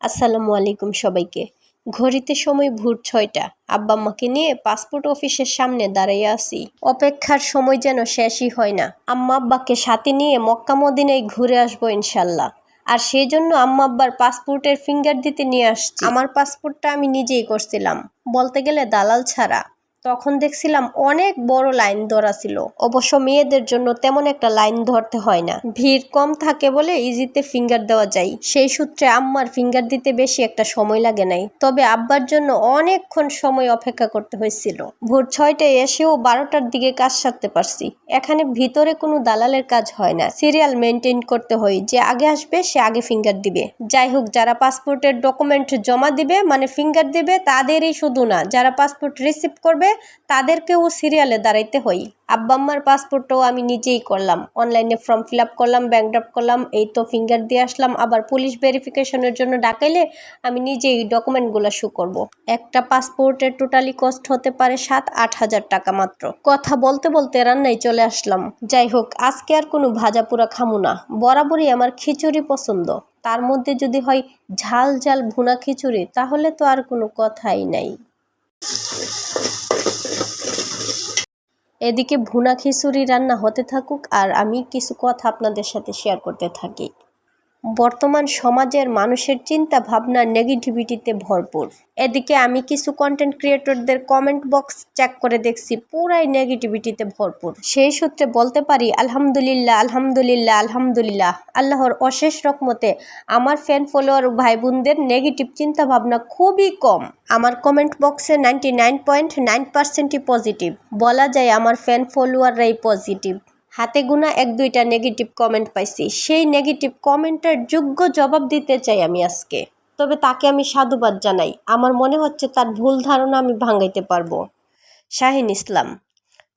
আসসালামু আলাইকুম সবাইকে। ঘড়িতে সময় ভোর ছয়টা। আব্বা আম্মাকে নিয়ে পাসপোর্ট অফিসের সামনে দাঁড়িয়ে আছি। অপেক্ষার সময় যেন শেষই হয় না। আম্মা আব্বাকে সাথে নিয়ে মক্কা মদিনায় ঘুরে আসব ইনশাল্লাহ আর সেই জন্য আম্মা আব্বার পাসপোর্টের ফিঙ্গার দিতে নিয়ে আসছি। আমার পাসপোর্টটা আমি নিজেই করছিলাম। বলতে গেলে দালাল ছাড়া। তখন দেখছিলাম অনেক বড় লাইন ধরা ছিল। অবশ্য মেয়েদের জন্য তেমন একটা লাইন ধরতে হয় না। ভিড় কম থাকে বলে ইজিতে ফিঙ্গার দেওয়া যায়। সেই সূত্রে আম্মার ফিঙ্গার দিতে বেশি একটা সময় লাগে নাই। তবে আব্বার জন্য অনেকক্ষণ সময় অপেক্ষা করতে হয়েছিল। ভোর ছয়টায় এসেও বারোটার দিকে কাজ সারতে পারছি। এখানে ভিতরে কোনো দালালের কাজ হয় না। সিরিয়াল মেনটেন করতে হয়। যে আগে আসবে, সে আগে ফিঙ্গার দিবে। যাই হোক, যারা পাসপোর্টের ডকুমেন্ট জমা দিবে মানে ফিঙ্গার দিবে, তাদেরই শুধু না, যারা পাসপোর্ট রিসিভ করবে তাদেরকেও সিরিয়ালে দাঁড়াইতে হই। আব্বা আম্মার পাসপোর্টটাও আমি নিজেই করলাম। অনলাইনে ফর্ম ফিল আপ করলাম ব্যাংক ড্রাফট করলাম, এই তো ফিঙ্গার দিয়ে আসলাম। আবার পুলিশ ভেরিফিকেশনের জন্য ডাকাইলে আমি নিজেই ডকুমেন্টগুলো শু করব। একটা পাসপোর্টের টোটালি কস্ট হতে পারে সাত, আট হাজার টাকা মাত্র। কথা বলতে বলতে রান্নায় চলে আসলাম। যাই হোক, আজকে আর কোনো ভাজা পোড়া খামু না। বরাবরই আমার খিচুড়ি পছন্দ। তার মধ্যে যদি হয় ঝাল ঝাল ভুনা খিচুড়ি, তাহলে তো আর কোনো কথাই নাই। এদিকে ভুনা খিচুড়ি রান্না হতে থাকুক আর আমি কিছু কথা আপনাদের সাথে শেয়ার করতে থাকি। বর্তমান সমাজের মানুষের চিন্তা ভাবনা নেগেটিভিটিতে ভরপুর। এদিকে আমি কিছু কন্টেন্ট ক্রিয়েটরদের কমেন্ট বক্স চেক করে দেখছি, পুরাই নেগেটিভিটিতে ভরপুর। সেই সূত্রে বলতে পারি, আলহামদুলিল্লাহ আলহামদুলিল্লাহ আলহামদুলিল্লাহ। আল্লাহর অশেষ রকমতে আমার ফ্যান ফলোয়ার ভাই বোনদের নেগেটিভ চিন্তা ভাবনা খুবই কম। আমার কমেন্ট বক্সে নাইনটি নাইন পয়েন্ট নাইন পার্সেন্টই পজিটিভ বলা যায় আমার ফ্যান ফলোয়াররাই পজিটিভ হাতে গোনা এক দুইটা নেগেটিভ কমেন্ট পাইছি। সেই নেগেটিভ কমেন্টের যোগ্য জবাব দিতে চাই আমি আজকে। তবে তাকে আমি সাধুবাদ জানাই। আমার মনে হচ্ছে তার ভুল ধারণা আমি ভাঙাইতে পারব। শাহিন ইসলাম,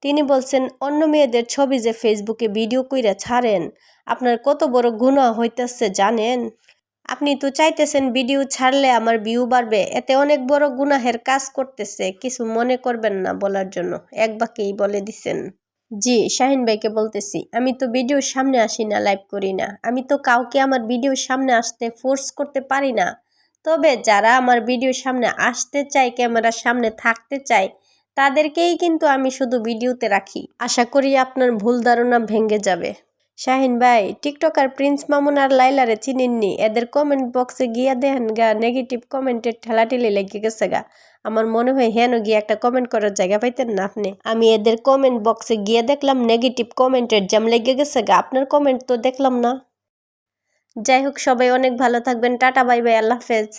তিনি বলছেন, অন্য মেয়েদের ছবি যে ফেসবুকে ভিডিও কইরা ছাড়েন, আপনার কত বড় গুণা হইতেছে জানেন? আপনি তো চাইতেছেন ভিডিও ছাড়লে আমার ভিউ বাড়বে, এতে অনেক বড় গুনাহের কাজ করতেছে, কিছু মনে করবেন না বলার জন্য। এক বাক্যেই বলে দিছেন। জি, শাহিন ভাইকে বলতেছি। আমি তো ভিডিওর সামনে আসি না লাইভ করি না। আমি তো কাউকে আমার ভিডিওর সামনে আসতে ফোর্স করতে পারি না। তবে যারা আমার ভিডিওর সামনে আসতে চায় ক্যামেরার সামনে থাকতে চায়, তাদেরকেই কিন্তু আমি শুধু ভিডিওতে রাখি। আশা করি আপনার ভুল ধারণা ভেঙে যাবে। শাহিন ভাই, টিকটকার প্রিন্স মামুন আর লাইলারে চিনেননি। এদের কমেন্ট বক্সে গিয়া দেখেন গা নেগেটিভ কমেন্টের ঠেলাঠেলি লেগে গেছে গা। আমার মনে হয় হেন গিয়ে একটা কমেন্ট করার জায়গা পাইতেন না আপনি। আমি এদের কমেন্ট বক্সে গিয়ে দেখলাম নেগেটিভ কমেন্টের জ্যাম লেগে গেছে গা। আপনার কমেন্ট তো দেখলাম না। যাই হোক, সবাই অনেক ভালো থাকবেন। টাটা, বাই বাই, আল্লাহ হাফেজ।